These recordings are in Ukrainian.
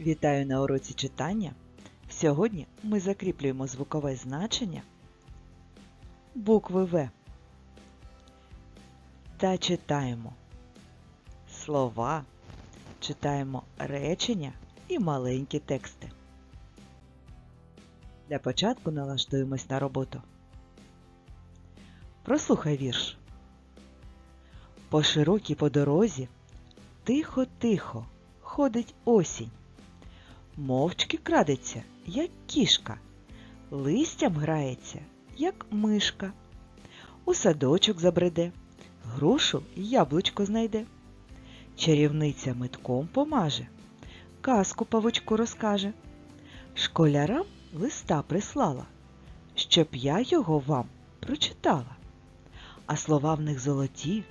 Вітаю на уроці читання. Сьогодні ми закріплюємо звукове значення букви В та читаємо слова, читаємо речення і маленькі тексти. Для початку налаштуємось на роботу. Прослухай вірш. По широкій по дорозі тихо-тихо ходить осінь. Мовчки крадеться, як кішка, листям грається, як мишка. У садочок забреде, грушу яблучко знайде. Чарівниця метком помаже, казку павучку розкаже. Школярам листа прислала, щоб я його вам прочитала. А слова в них золоті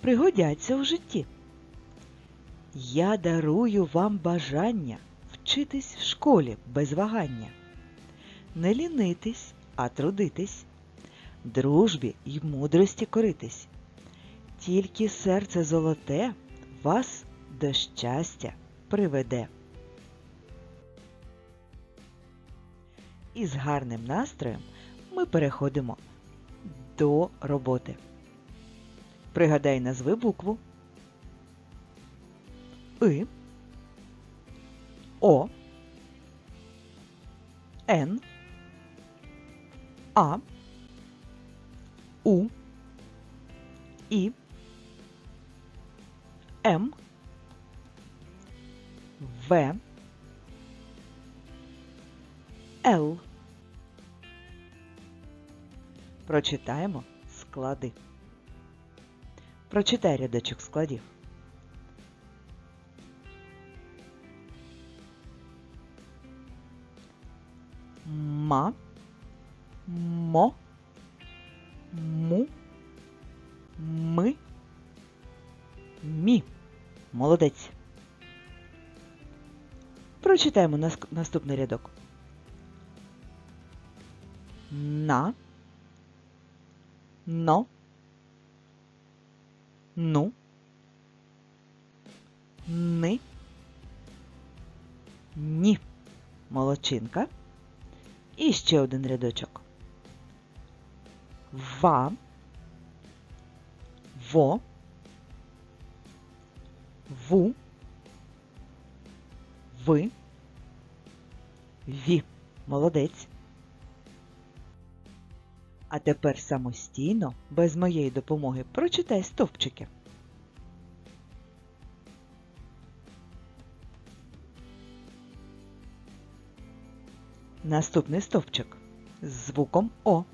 пригодяться в житті. Я дарую вам бажання вчитись в школі без вагання, не лінитись, а трудитись, дружбі й мудрості коритись. Тільки серце золоте вас до щастя приведе. І з гарним настроєм ми переходимо до роботи. Пригадай назви букву И, О, Н, А, У, І, М, В, Л. Прочитаємо склади. Прочитай рядочок складів. Ма, мо, му, ми, мі. Молодець. Прочитаємо нас- наступний рядок. На, но, ну, ни, ні. Молодчинка. І ще один рядочок. Ва, во, ву, ви, ві. Молодець. А тепер самостійно, без моєї допомоги, прочитай стовпчики. Наступний стовпчик з звуком О.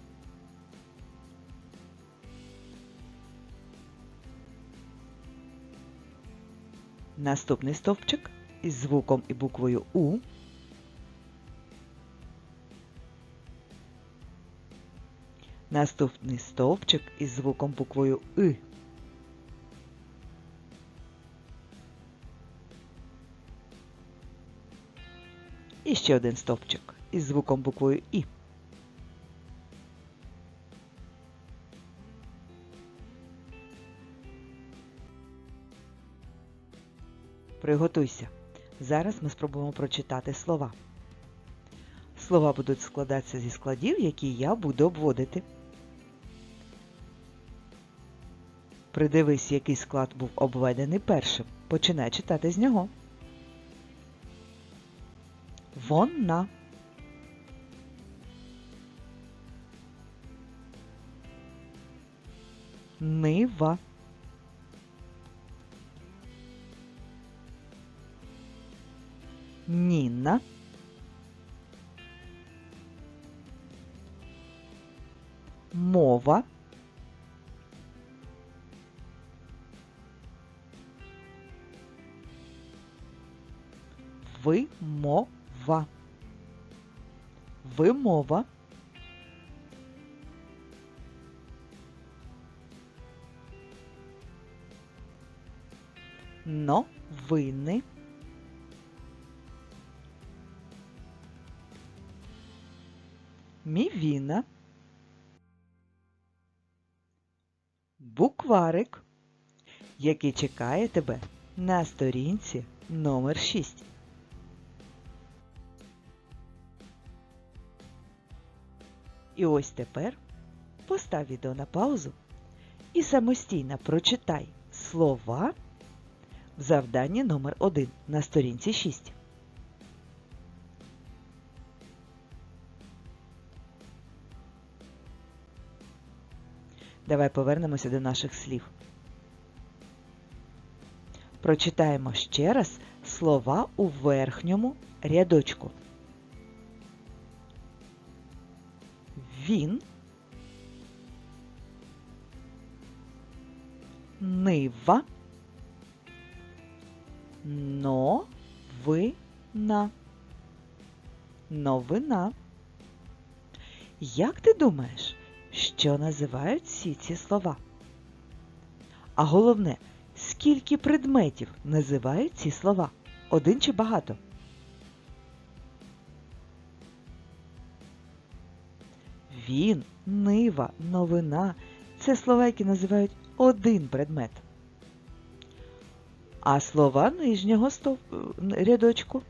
Наступний стовпчик із звуком і буквою У. Наступний стовпчик із звуком буквою И. І ще один стовпчик із звуком буквою І. Приготуйся. Зараз ми спробуємо прочитати слова. Слова будуть складатися зі складів, які я буду обводити. Придивись, який склад був обведений першим. Починай читати з нього. Вона. Нива. Ніна. Мова. Вимова. Вимова. новини. Мівіна. Букварик, який чекає тебе на сторінці номер 6. І ось тепер постав відео на паузу і самостійно прочитай слова в завданні номер 1 на сторінці 6. Давай повернемося до наших слів. Прочитаємо ще раз слова у верхньому рядочку. Він, нива, новина. Новина. Як ти думаєш, що називають всі ці слова? А головне, скільки предметів називають ці слова? Один чи багато? Він, нива, новина це слова, які називають один предмет. А слова нижнього стов... рядочку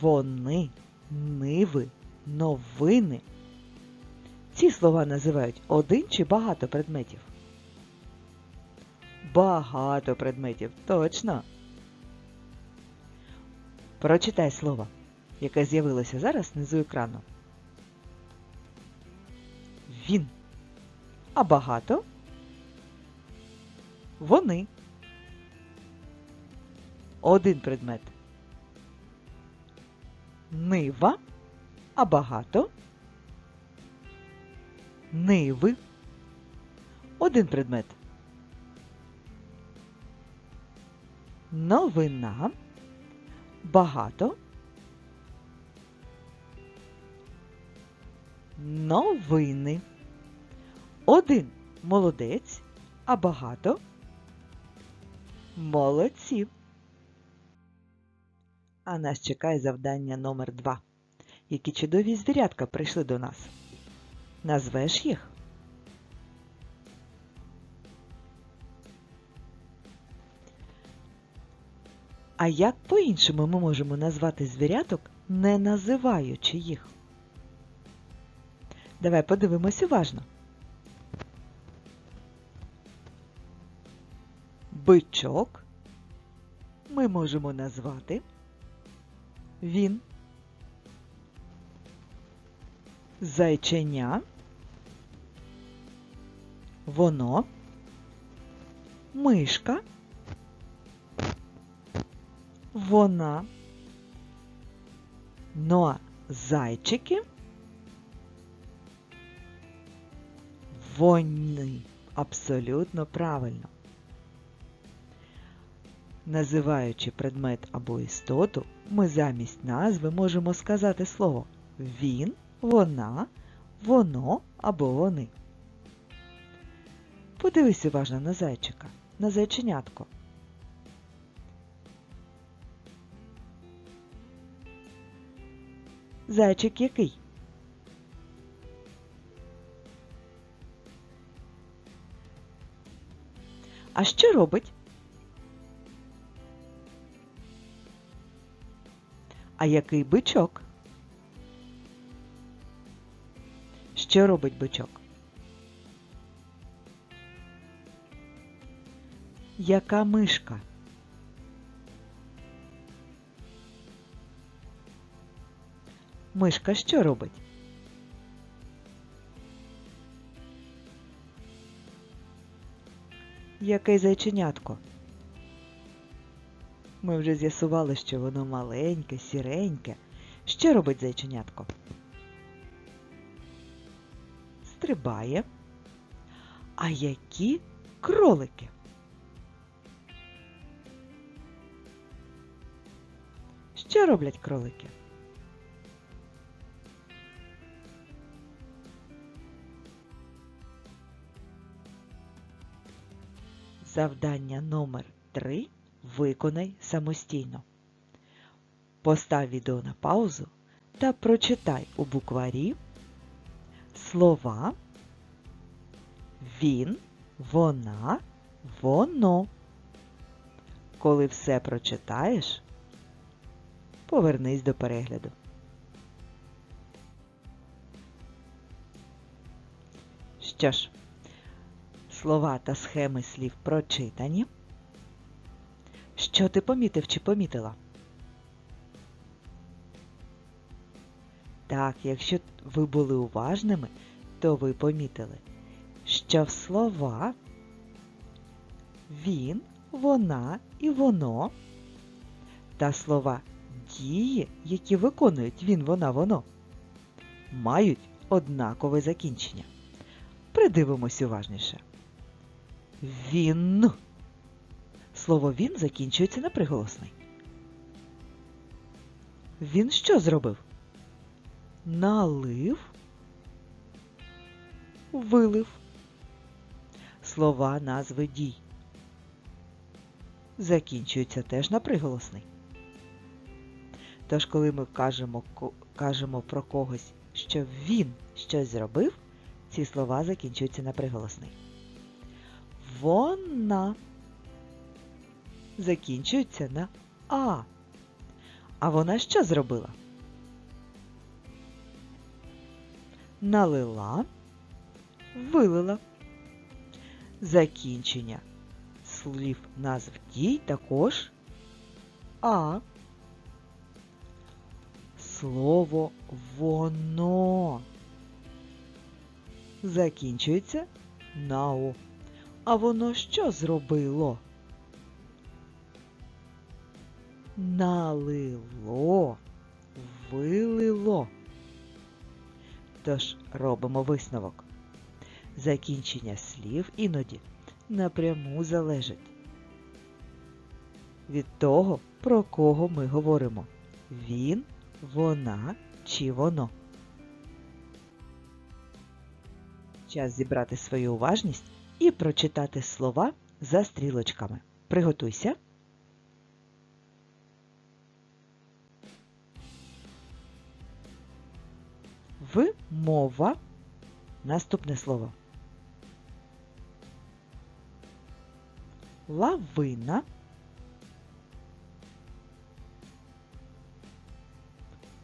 Вони, ниви, новини. Ці слова називають один чи багато предметів? Багато предметів, точно. Прочитай слово, яке з'явилося зараз внизу екрану. Він. А багато? Вони. Один предмет. Нива, а багато. Ниви. Один предмет. Новина. Багато. Новини. Один молодець, а багато. Молодці. А нас чекає завдання номер 2 Які чудові звірятка прийшли до нас. Назвеш їх? А як по-іншому ми можемо назвати звіряток, не називаючи їх? Давай подивимось уважно. Бичок ми можемо назвати. Він, зайченя, воно, мишка, вона, ну а зайчики, вони. Абсолютно правильно. Називаючи предмет або істоту, ми замість назви можемо сказати слово він, вона, воно або вони. Подивись уважно на зайчика, на зайченятко. Зайчик який? А що робить? А який бичок? Що робить бичок? Яка мишка? Мишка що робить? Яке зайченятко? Ми вже з'ясували, що воно маленьке, сіреньке. Що робить зайченятко? Стрибає. А які кролики? Що роблять кролики? Завдання номер 3 виконай самостійно. Постав відео на паузу та прочитай у букварі слова він, вона, воно. Коли все прочитаєш, повернись до перегляду. Що ж, слова та схеми слів прочитані. Що ти помітив чи помітила? Так, якщо ви були уважними, то ви помітили, що в слова він, вона і воно та слова дії, які виконують він, вона, воно, мають однакове закінчення. Придивимось уважніше. Він. Слово він закінчується на приголосний. Він що зробив? Налив, вилив. Слова назви дій. Закінчуються теж на приголосний. Тож, коли ми кажемо, кажемо про когось, що він щось зробив, ці слова закінчуються на приголосний. Вона закінчується на А. А вона що зробила? Налила, вилила. Закінчення слів назв дій також А. Слово воно закінчується на О. А воно що зробило? Налило, вилило. Тож робимо висновок. Закінчення слів іноді напряму залежить від того, про кого ми говоримо. Він, вона чи воно. Час зібрати свою уважність і прочитати слова за стрілочками. Приготуйся. Вимова. Наступне слово. Лавина.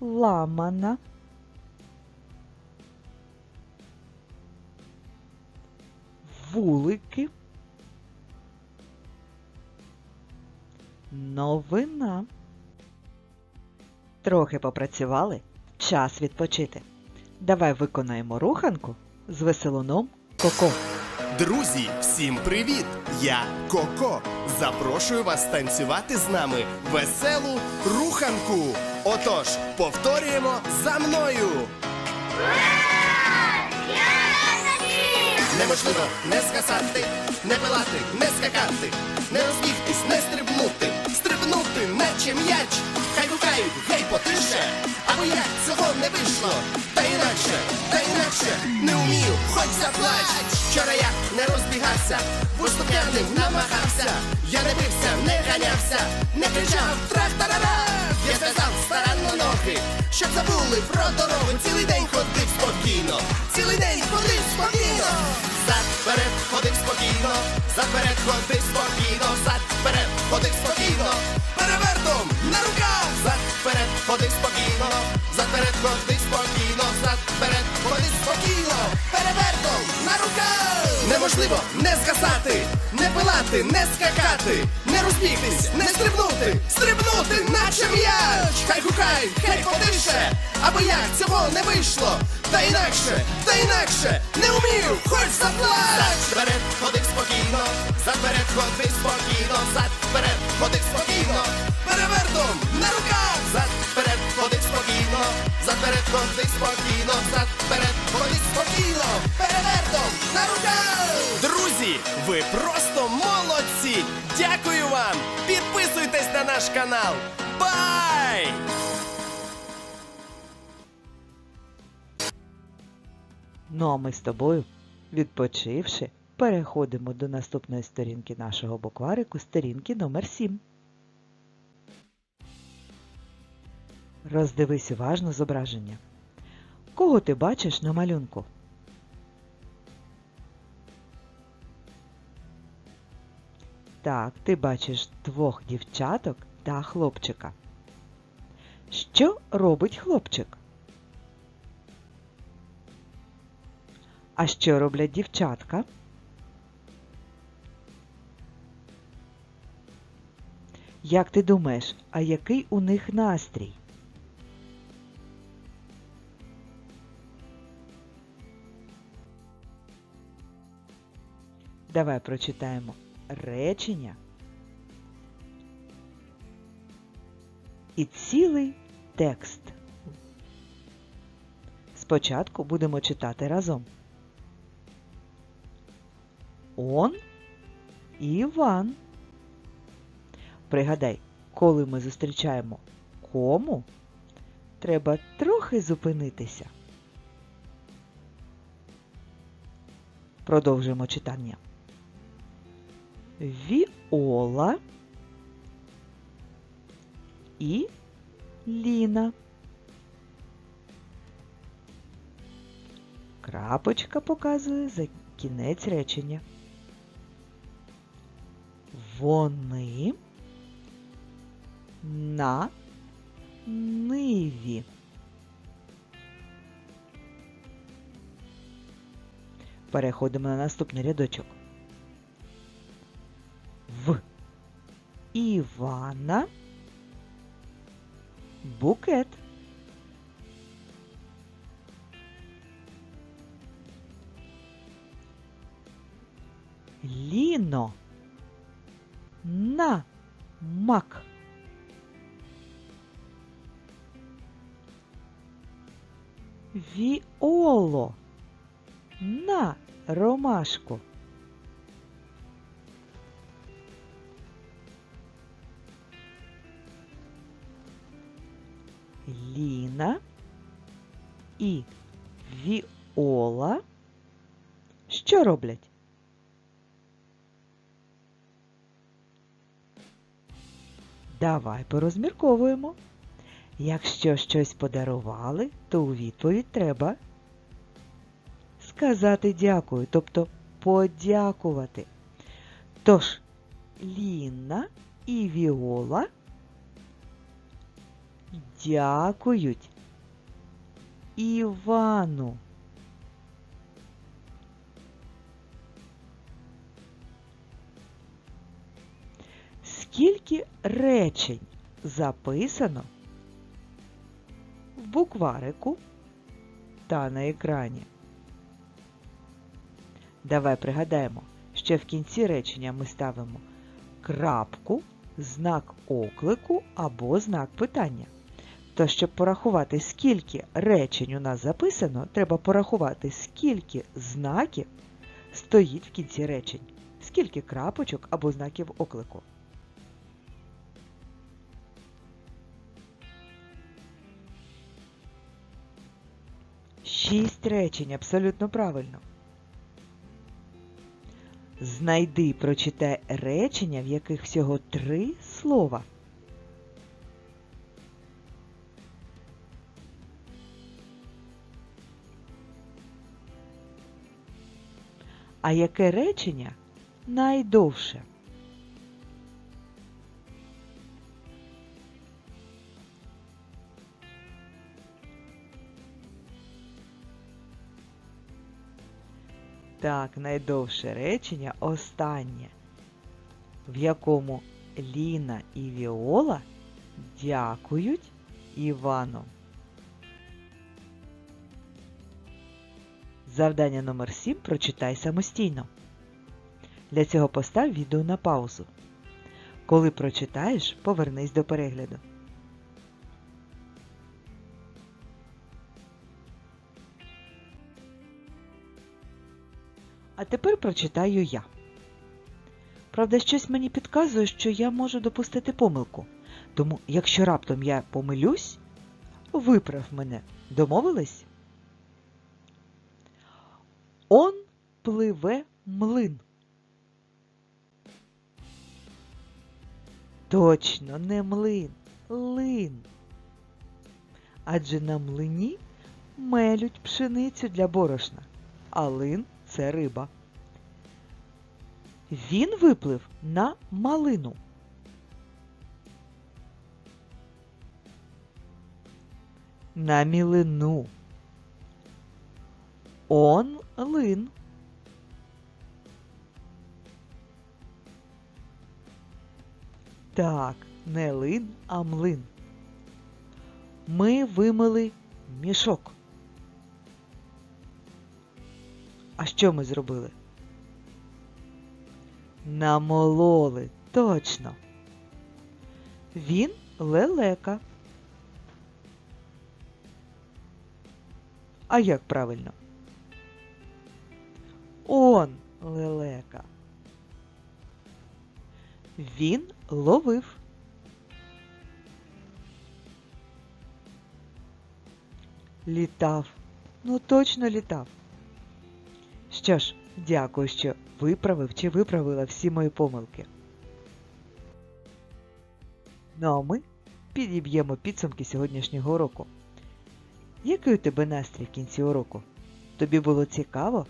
Ламана. Вулики. Новина. Трохи попрацювали. Час відпочити. Давай виконаємо руханку з веселуном Коко. Друзі, всім привіт! Я Коко. Запрошую вас танцювати з нами веселу руханку. Отож, повторюємо за мною. Неможливо не скасати, не пилати, не скакати, не розбігтись, не стрибнути, стрибнути, наче м'яч. Хай гукають, гей, потише, або як цього не вийшло. Та інакше, та інакше, не вмію, хоч заплач. Вчора я не розбігався, виступняним намагався. Я не бився, не ганявся, не кричав трах-тарара. Я зв'язав старанно ноги, щоб забули про дорогу. Цілий день ходив спокійно, цілий день ходив спокійно. Зад вперед ходив спокійно, зад вперед ходив спокійно, зад вперед ходив спокійно, перевертом на руках, зад вперед ходив спокійно, зад вперед ходив спокійно, зад вперед ходив спокійно, перевертом на руках. Неможливо не згасати, не пилати, не скакати, не розбігтись, не стрибнути, стрибнути, наче м'яч. Хай гукай, хай потише, або як цього не вийшло. Та інакше, та інакше, не вмію, хоч заплач. Вперед ходив спокійно, зад вперед ходив спокійно, зад вперед ходив спокійно, перевертом на руках, зад вперед ходив спокійно, зад вперед ходив спокійно, зад вперед ходив спокійно, перевертом на руках. Друзі, ви просто молодці! Дякую вам! Підписуйтесь на наш канал. Бай! Ну а ми з тобою, відпочивши, переходимо до наступної сторінки нашого букварику, сторінки номер 7. Роздивись уважно зображення. Кого ти бачиш на малюнку? Так, ти бачиш двох дівчаток та хлопчика. Що робить хлопчик? А що роблять дівчатка? Як ти думаєш, а який у них настрій? Давай прочитаємо речення і цілий текст. Спочатку будемо читати разом. Он Іван. Пригадай, коли ми зустрічаємо кому, треба трохи зупинитися. Продовжуємо читання. Віола і Ліна. Крапочка показує за кінець речення. Вони на ниві. Переходимо на наступний рядочок. В Івана букет. Ліно на мак. Віоло на ромашку. Ліна і Віола що роблять? Давай порозмірковуємо. Якщо щось подарували, то у відповідь треба сказати дякую, тобто подякувати. Тож, Ліна і Віола дякують Івану. Скільки речень записано в букварику та на екрані? Давай пригадаємо, що в кінці речення ми ставимо крапку, знак оклику або знак питання. То, щоб порахувати, скільки речень у нас записано, треба порахувати, скільки знаків стоїть в кінці речень, скільки крапочок або знаків оклику. Шість речень, абсолютно правильно. Знайди і прочитай речення, в яких всього три слова. А яке речення найдовше? Так, найдовше речення останнє, в якому Ліна і Віола дякують Івану. Завдання номер 7 прочитай самостійно. Для цього постав відео на паузу. Коли прочитаєш, повернись до перегляду. А тепер прочитаю я. Правда, щось мені підказує, що я можу допустити помилку. Тому, якщо раптом я помилюсь, виправ мене. Домовились? Он пливе млин. Точно, не млин, лин. Адже на млині мелють пшеницю для борошна, а лин це риба. Він виплив на малину. На мілину. Он лин. Так, не лин, а млин. Ми вимили мішок. А що ми зробили? Намололи, точно. Він лелека. А як правильно? Он лелека. Він ловив. Літав. Ну точно літав. Що ж, дякую, що виправив чи виправила всі мої помилки. Ну а ми підіб'ємо підсумки сьогоднішнього уроку. Який у тебе настрій в кінці уроку? Тобі було цікаво?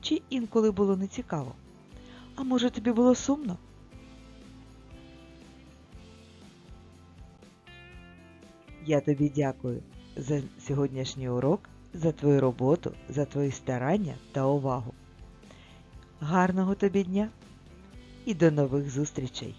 Чи інколи було не цікаво? А може тобі було сумно? Я тобі дякую за сьогоднішній урок, за твою роботу, за твої старання та увагу. Гарного тобі дня і до нових зустрічей!